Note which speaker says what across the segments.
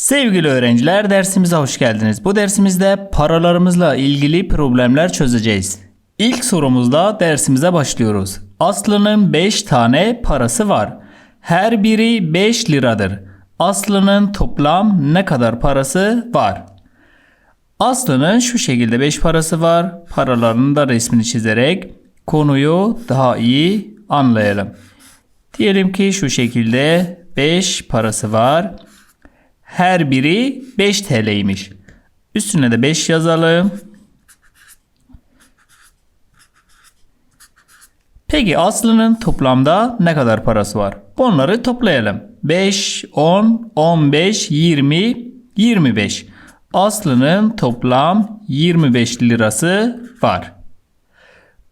Speaker 1: Sevgili öğrenciler dersimize hoş geldiniz. Bu dersimizde paralarımızla ilgili problemler çözeceğiz. İlk sorumuzda dersimize başlıyoruz. Aslı'nın 5 tane parası var. Her biri 5 liradır. Aslı'nın toplam ne kadar parası var? Aslı'nın şu şekilde 5 parası var. Paralarının da resmini çizerek konuyu daha iyi anlayalım. Diyelim ki şu şekilde 5 parası var. Her biri 5 TL'ymiş. Üstüne de 5 yazalım. Peki Aslı'nın toplamda ne kadar parası var? Bunları toplayalım. 5, 10, 15, 20, 25. Aslı'nın toplam 25 lirası var.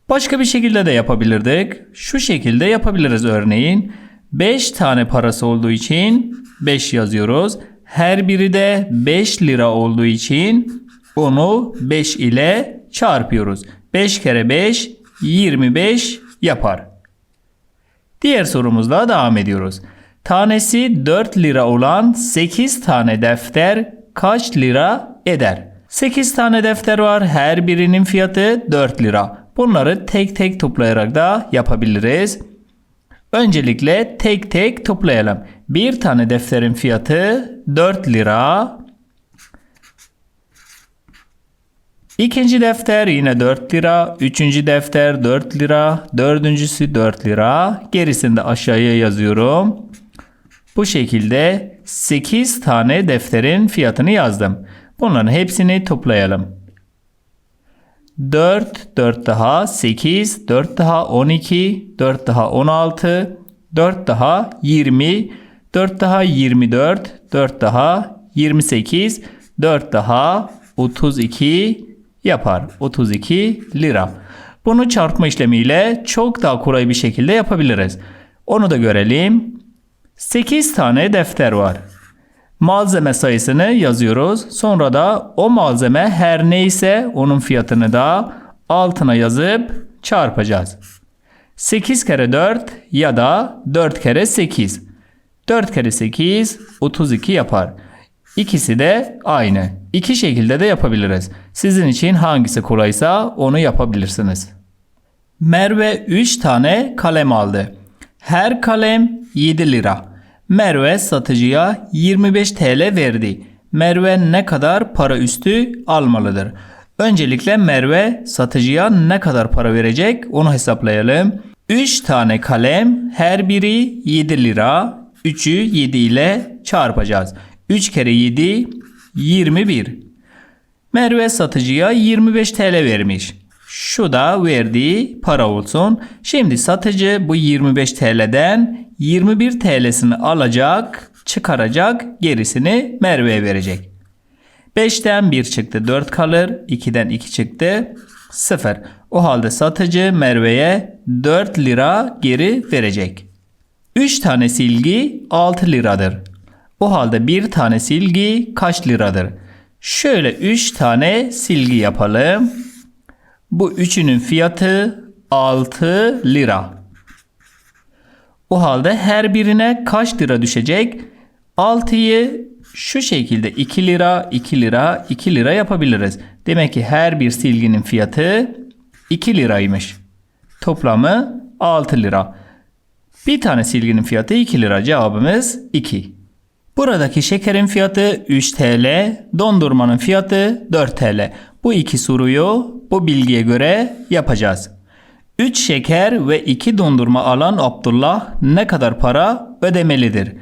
Speaker 1: Başka bir şekilde de yapabilirdik. Şu şekilde yapabiliriz örneğin. 5 tane parası olduğu için 5 yazıyoruz. Her biri de 5 lira olduğu için onu 5 ile çarpıyoruz. 5 kere 5 25 yapar. Diğer sorumuzla devam ediyoruz. Tanesi 4 lira olan 8 tane defter kaç lira eder? 8 tane defter var. Her birinin fiyatı 4 lira. Bunları tek tek toplayarak da yapabiliriz. Öncelikle tek tek toplayalım. Bir tane defterin fiyatı 4 lira. İkinci defter yine 4 lira. Üçüncü defter 4 lira. Dördüncüsü 4 lira. Gerisini de aşağıya yazıyorum. Bu şekilde 8 tane defterin fiyatını yazdım. Bunların hepsini toplayalım. 4, 4 daha 8, 4 daha 12, 4 daha 16, 4 daha 20, 4 daha 24, 4 daha 28, 4 daha 32 yapar. 32 lira. Bunu çarpma işlemiyle çok daha kolay bir şekilde yapabiliriz. Onu da görelim. 8 tane defter var. Malzeme sayısını yazıyoruz. Sonra da o malzeme her neyse onun fiyatını da altına yazıp çarpacağız. 8 kere 4 ya da 4 kere 8. 4 kere 8 32 yapar. İkisi de aynı. İki şekilde de yapabiliriz. Sizin için hangisi kolaysa onu yapabilirsiniz. Merve 3 tane kalem aldı. Her kalem 7 lira. Merve satıcıya 25 TL verdi. Merve ne kadar para üstü almalıdır? Öncelikle Merve satıcıya ne kadar para verecek onu hesaplayalım. 3 tane kalem her biri 7 lira. 3'ü 7 ile çarpacağız. 3 kere 7 21. Merve satıcıya 25 TL vermiş. Şu da verdiği para olsun. Şimdi satıcı bu 25 TL'den 21 TL'sini alacak, çıkaracak, gerisini Merve'ye verecek. 5'ten 1 çıktı 4 kalır, 2'den 2 çıktı 0. O halde satıcı Merve'ye 4 lira geri verecek. 3 tane silgi 6 liradır. O halde bir tane silgi kaç liradır? Şöyle 3 tane silgi yapalım. Bu üçünün fiyatı 6 lira. O halde her birine kaç lira düşecek? 6'yı şu şekilde 2 lira, 2 lira, 2 lira yapabiliriz. Demek ki her bir silginin fiyatı 2 liraymış. Toplamı 6 lira. Bir tane silginin fiyatı 2 lira. Cevabımız 2. Buradaki şekerin fiyatı 3 TL, dondurmanın fiyatı 4 TL. Bu iki soruyu bu bilgiye göre yapacağız. 3 şeker ve 2 dondurma alan Abdullah ne kadar para ödemelidir?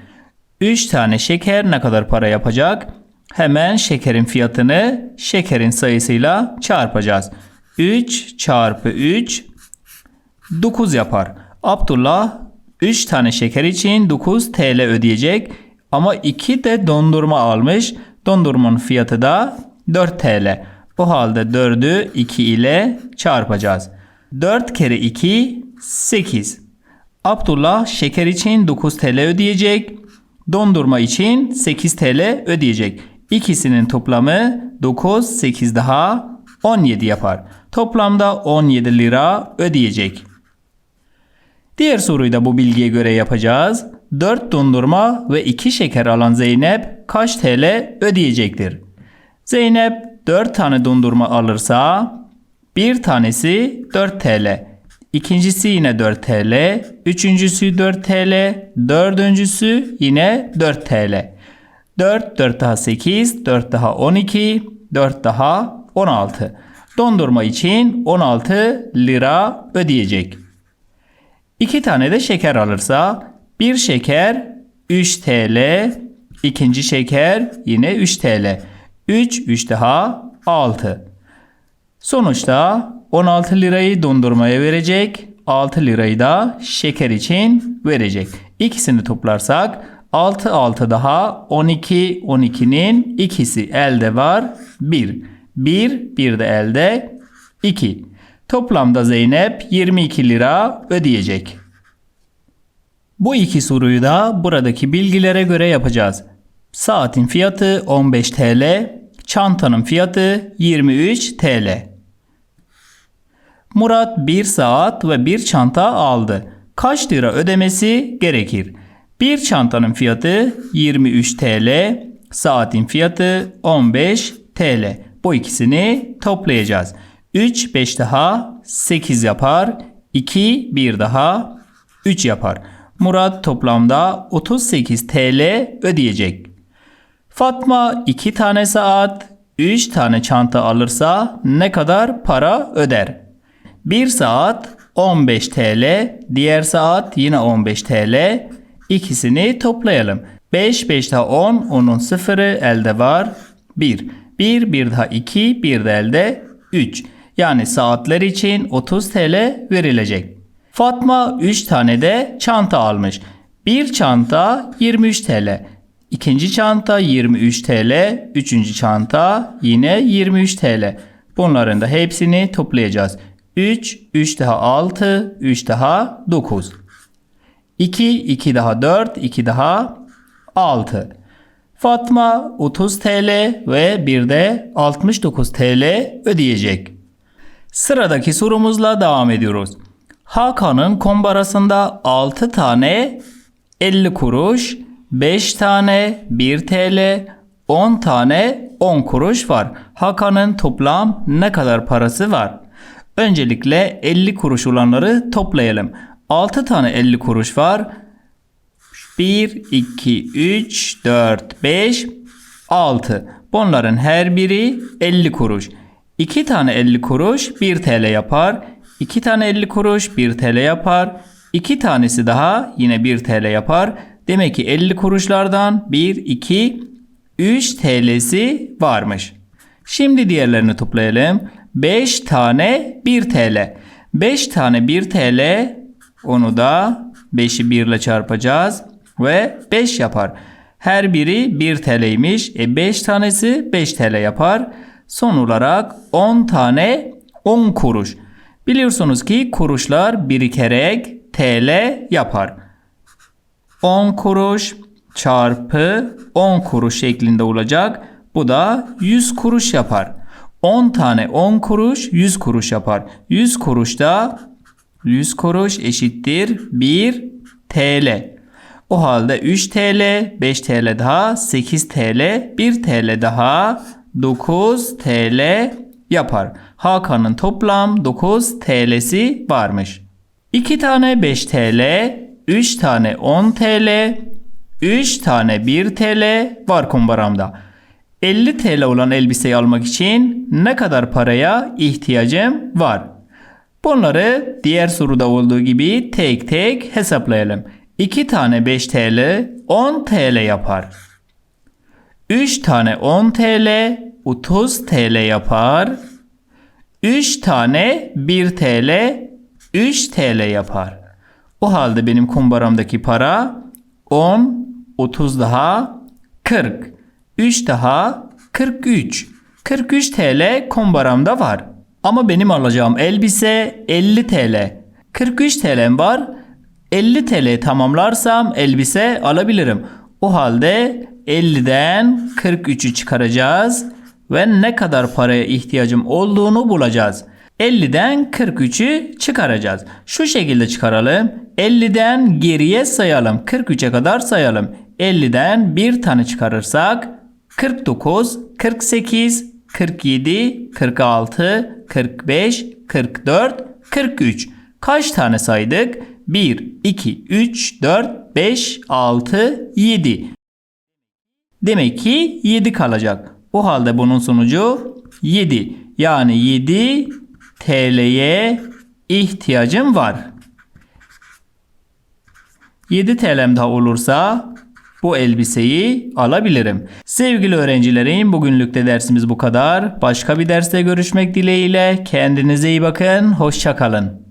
Speaker 1: 3 tane şeker ne kadar para yapacak? Hemen şekerin fiyatını şekerin sayısıyla çarpacağız. 3 çarpı 3 9 yapar. Abdullah 3 tane şeker için 9 TL ödeyecek. Ama 2 de dondurma almış. Dondurmanın fiyatı da 4 TL. O halde 4'ü 2 ile çarpacağız. 4 kere 2 8. Abdullah şeker için 9 TL ödeyecek. Dondurma için 8 TL ödeyecek. İkisinin toplamı 9 8 daha 17 yapar. Toplamda 17 lira ödeyecek. Diğer soruyu da bu bilgiye göre yapacağız. 4 dondurma ve 2 şeker alan Zeynep kaç TL ödeyecektir? Zeynep 4 tane dondurma alırsa bir tanesi 4 TL. İkincisi yine 4 TL. Üçüncüsü 4 TL. Dördüncüsü yine 4 TL. 4, 4 daha 8, 4 daha 12, 4 daha 16. Dondurma için 16 lira ödeyecek. 2 tane de şeker alırsa bir şeker 3 TL, ikinci şeker yine 3 TL. 3, 3 daha 6. Sonuçta 16 lirayı dondurmaya verecek, 6 lirayı da şeker için verecek. İkisini toplarsak 6 6 daha 12 12'nin ikisi elde var 1. 1 bir de elde 2. Toplamda Zeynep 22 lira ödeyecek. Bu iki soruyu da buradaki bilgilere göre yapacağız. Saatin fiyatı 15 TL, çantanın fiyatı 23 TL. Murat bir saat ve bir çanta aldı. Kaç lira ödemesi gerekir? Bir çantanın fiyatı 23 TL, saatin fiyatı 15 TL. Bu ikisini toplayacağız. 3 5 daha 8 yapar. 2 1 daha 3 yapar. Murat toplamda 38 TL ödeyecek. Fatma 2 tane saat, 3 tane çanta alırsa ne kadar para öder? 1 saat 15 TL, diğer saat yine 15 TL. İkisini toplayalım. 5 5 daha 10, onun sıfırı elde var 1. 1 1 daha 2, 1 de elde 3. Yani saatler için 30 TL verilecek. Fatma 3 tane de çanta almış. Bir çanta 23 TL. İkinci çanta 23 TL. Üçüncü çanta yine 23 TL. Bunların da hepsini toplayacağız. 3, 3 daha 6, 3 daha 9. 2, 2 daha 4, 2 daha 6. Fatma 30 TL ve bir de 69 TL ödeyecek. Sıradaki sorumuzla devam ediyoruz. Hakan'ın kombarasında 6 tane 50 kuruş, 5 tane 1 TL, 10 tane 10 kuruş var. Hakan'ın toplam ne kadar parası var? Öncelikle 50 kuruş olanları toplayalım. 6 tane 50 kuruş var. 1, 2, 3, 4, 5, 6. Bunların her biri 50 kuruş. 2 tane 50 kuruş 1 TL yapar. 2 tane 50 kuruş 1 TL yapar. 2 tanesi daha yine 1 TL yapar. Demek ki 50 kuruşlardan 1, 2, 3 TL'si varmış. Şimdi diğerlerini toplayalım. 5 tane 1 TL. 5 tane 1 TL onu da 5'i 1 ile çarpacağız ve 5 yapar. Her biri 1 TL'ymiş. E 5 tanesi 5 TL yapar. Son olarak 10 tane 10 kuruş. Biliyorsunuz ki kuruşlar birikerek TL yapar. 10 kuruş çarpı 10 kuruş şeklinde olacak. Bu da 100 kuruş yapar. 10 tane 10 kuruş 100 kuruş yapar. 100 kuruş da 100 kuruş eşittir 1 TL. O halde 3 TL, 5 TL daha 8 TL, 1 TL daha 9 TL yapar. Hakan'ın toplam 9 TL'si varmış. 2 tane 5 TL, 3 tane 10 TL, 3 tane 1 TL var kumbaramda. 50 TL olan elbiseyi almak için ne kadar paraya ihtiyacım var? Bunları diğer soruda olduğu gibi tek tek hesaplayalım. 2 tane 5 TL 10 TL yapar. 3 tane 10 TL 30 TL yapar. 3 tane 1 TL 3 TL yapar. O halde benim kumbaramdaki para 10, 30 daha 40. 3 daha 43. 43 TL kumbaramda var. Ama benim alacağım elbise 50 TL. 43 TL'm var. 50 TL tamamlarsam elbise alabilirim. O halde 50'den 43'ü çıkaracağız ve ne kadar paraya ihtiyacım olduğunu bulacağız. 50'den 43'ü çıkaracağız. Şu şekilde çıkaralım. 50'den geriye sayalım. 43'e kadar sayalım. 50'den bir tane çıkarırsak 49, 48, 47, 46, 45, 44, 43. Kaç tane saydık? 1, 2, 3, 4, 5, 6, 7. Demek ki 7 kalacak. O halde bunun sonucu 7. Yani 7 TL'ye ihtiyacım var. 7 TL'm daha olursa bu elbiseyi alabilirim. Sevgili öğrencilerim bugünlük de dersimiz bu kadar. Başka bir derste görüşmek dileğiyle. Kendinize iyi bakın. Hoşçakalın.